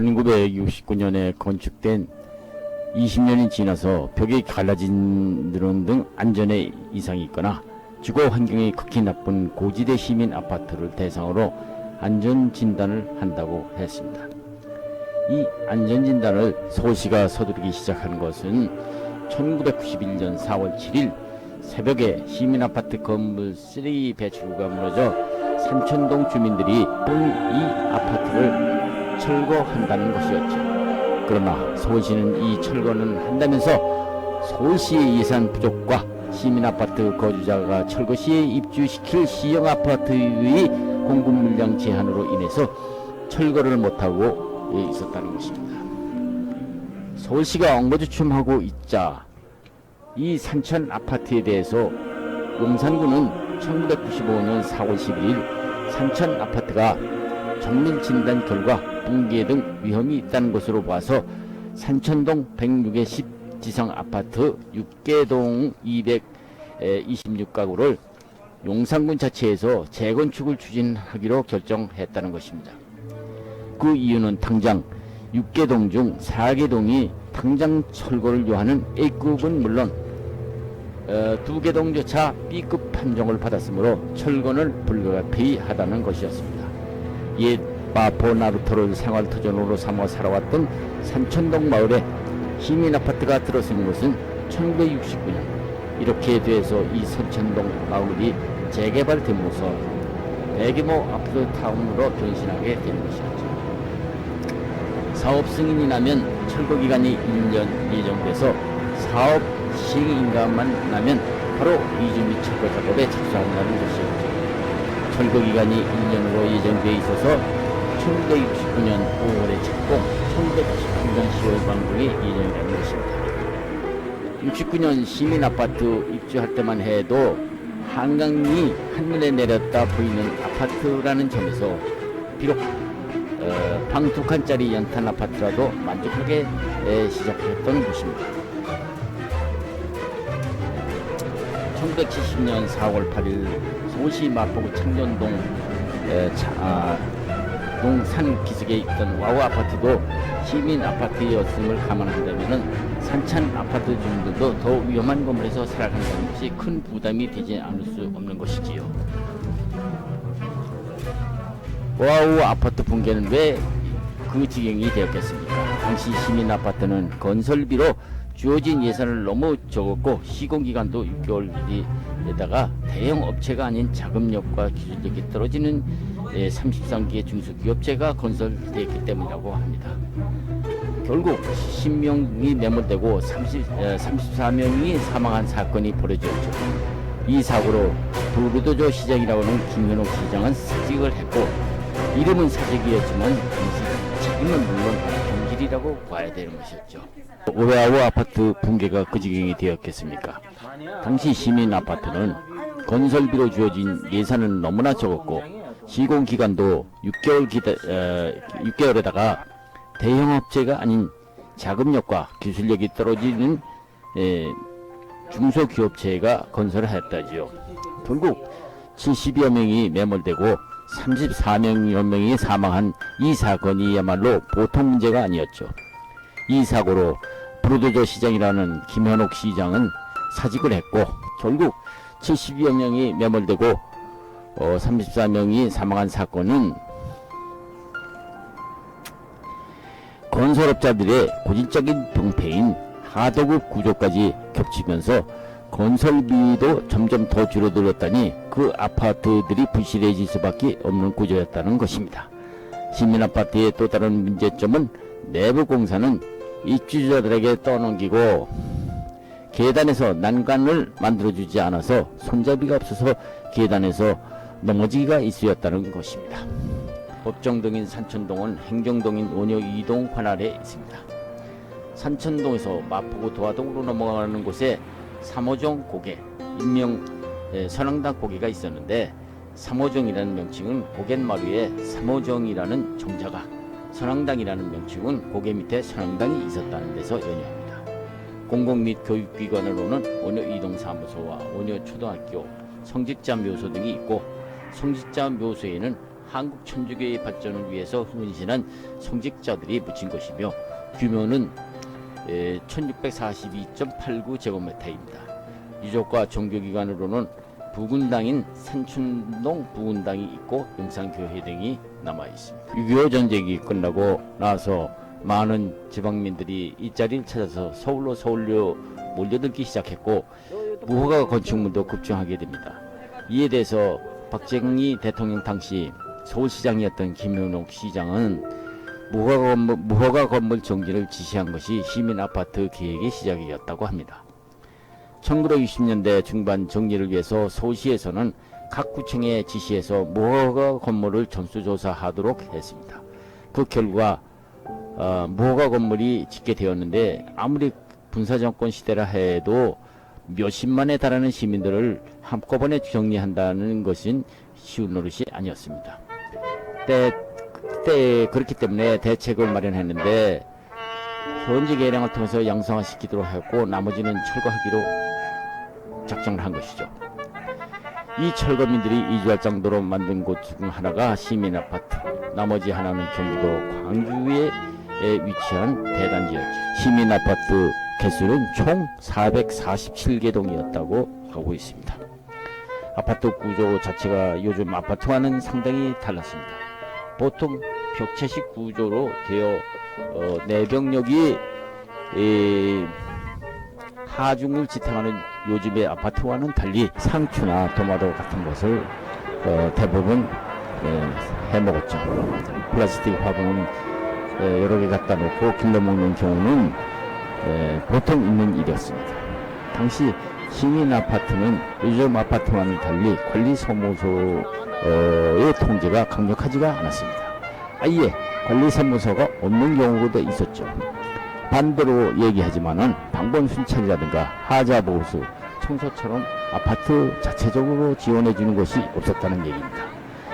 1969년에 건축된 20년이 지나서 벽이 갈라진 등 안전에 이상이 있거나 주거 환경이 극히 나쁜 고지대 시민 아파트를 대상으로 안전 진단을 한다고 했습니다. 이 안전 진단을 서울시가 서두르기 시작한 것은 1991년 4월 7일 새벽에 시민 아파트 건물 쓰레기 배출구가 무너져 산천동 주민들이 이 아파트를 철거한다는 것이었죠. 그러나 서울시는 이 철거는 한다면서 서울시의 예산 부족과 시민 아파트 거주자가 철거 시에 입주시킬 시형 아파트의 공급 물량 제한으로 인해서 철거를 못하고 있었다는 것입니다. 서울시가 엉거주춤하고 있자 이 산천 아파트에 대해서 용산구는 1995년 4월 11일 산천 아파트가 정밀 진단 결과 붕괴 등 위험이 있다는 것으로 봐서 산천동 106의 10 지상 아파트 6개동 226가구를 용산군 자체에서 재건축을 추진하기로 결정했다는 것입니다. 그 이유는 당장 6개동 중 4개동이 당장 철거를 요하는 A급은 물론 어, 두 개동조차 B급 판정을 받았으므로 철거는 불가피하다는 하다는 것이었습니다. 옛 마포 나루토를 생활터전으로 삼아 살아왔던 산천동 마을에 시민 아파트가 들어선 것은 1969년 이렇게 돼서 이 산천동 마을이 재개발됨으로써 대규모 아파트 타운으로 변신하게 되는 것이었죠. 사업 승인이 나면 철거 기간이 1년 예정돼서 사업 시행인가만 나면 바로 이주 및 철거 작업에 착수한다는 것이었죠. 철거 기간이 1년으로 예정돼 있어서 1969년 5월에 착공, 1989년 10월 완공이 예정이라는 것입니다. 69년 시민 아파트 입주할 때만 해도 한강이 한눈에 내렸다 보이는 아파트라는 점에서 비록 어, 방두 칸짜리 연탄 아파트라도 만족하게 에, 시작했던 곳입니다. 1970년 4월 8일 서울시 마포구 창전동 에, 차, 아, 기슭에 있던 와우 아파트도 시민 아파트였음을 감안한다면 산찬 아파트 주민들도 더 위험한 건물에서 살아간다는 것이 큰 부담이 되지 않을 수 없는 것이지요. 와우 아파트 붕괴는 왜 그 지경이 되었겠습니까? 당시 시민 아파트는 건설비로 주어진 예산을 너무 적었고 시공기간도 6개월에다가 대형 업체가 아닌 자금력과 기술력이 떨어지는 33기의 중소기업체가 건설되었기 때문이라고 합니다. 결국 10명이 매몰되고 30, 34명이 사망한 사건이 벌어졌죠. 이 사고로 부르도조 시장이라고는 김현옥 시장은 사직을 했고 이름은 사직이었지만 당시 책임은 물론 경질이라고 봐야 되는 것이었죠. 오해아우 아파트 붕괴가 그 지경이 되었겠습니까? 당시 시민 아파트는 건설비로 주어진 예산은 너무나 적었고 시공 기간도 6개월 기다, 어, 6개월에다가 대형 업체가 아닌 자금력과 기술력이 떨어지는 에, 중소기업체가 건설을 했다지요. 결국 70여 명이 매몰되고 34명 여 명이 사망한 이 사건이야말로 보통 문제가 아니었죠. 이 사고로 브루도저 시장이라는 김현옥 시장은 사직을 했고 결국 70여 명이 매몰되고 어, 34명이 사망한 사건은 건설업자들의 고질적인 병폐인 하도급 구조까지 겹치면서 건설비도 점점 더 줄어들었다니 그 아파트들이 부실해질 수밖에 없는 구조였다는 것입니다. 시민 아파트의 또 다른 문제점은 내부 공사는 입주자들에게 떠넘기고 계단에서 난간을 만들어주지 않아서 손잡이가 없어서 계단에서 넘어지기가 있었다는 것입니다. 법정동인 산천동은 행정동인 원효 이동 관할에 있습니다. 산천동에서 마포구 도화동으로 넘어가는 곳에 삼호정 고개, 일명 에, 선앙당 고개가 있었는데 삼호정이라는 명칭은 고갯마루에 삼호정이라는 정자가 선앙당이라는 명칭은 고개 밑에 선앙당이 있었다는 데서 연유합니다. 공공 및 교육기관으로는 원효 이동사무소와 원효 초등학교, 성직자 묘소 등이 있고 성직자 묘소에는 한국 천주교의 발전을 위해서 헌신한 성직자들이 묻힌 것이며 규모는 1642.89제곱미터입니다. 유족과 종교기관으로는 부군당인 산춘동 부군당이 있고 영산교회 등이 남아 있습니다. 6.25 전쟁이 끝나고 나서 많은 지방민들이 이 자리를 찾아서 서울로 서울로 몰려들기 시작했고 무허가 건축물도 급증하게 됩니다. 이에 대해서 박정희 대통령 당시 서울시장이었던 김윤옥 시장은 무허가 건물, 무허가 건물 정지를 지시한 것이 시민 아파트 계획의 시작이었다고 합니다. 1960년대 중반 정리를 위해서 서울시에서는 각 구청에 지시해서 무허가 건물을 전수조사하도록 했습니다. 그 결과 어, 무허가 건물이 짓게 되었는데 아무리 군사정권 시대라 해도 몇십만에 달하는 시민들을 한꺼번에 정리한다는 것은 쉬운 노릇이 아니었습니다. 그때, 그때 그렇기 때문에 대책을 마련했는데 현지 계량을 통해서 양성화시키도록 했고 나머지는 철거하기로 작정을 한 것이죠. 이 철거민들이 이주할 정도로 만든 곳 중 하나가 시민 아파트, 나머지 하나는 경기도 광주에 위치한 대단지였죠. 시민 아파트 개수는 총 447개 동이었다고 하고 있습니다. 아파트 구조 자체가 요즘 아파트와는 상당히 달랐습니다. 보통 벽체식 구조로 되어 어, 내병력이 에, 하중을 지탱하는 요즘의 아파트와는 달리 상추나 토마토 같은 것을 어, 대부분 에, 해먹었죠. 플라스틱 화분은 에, 여러 개 갖다 놓고 길러 먹는 경우는 에, 보통 있는 일이었습니다. 당시 시민 아파트는 요즘 아파트와는 달리 관리 사무소의 통제가 강력하지가 않았습니다. 아예 관리 사무소가 없는 경우도 있었죠. 반대로 얘기하지만은 방범 순찰이라든가 하자 보수, 청소처럼 아파트 자체적으로 지원해 주는 것이 없었다는 얘기입니다.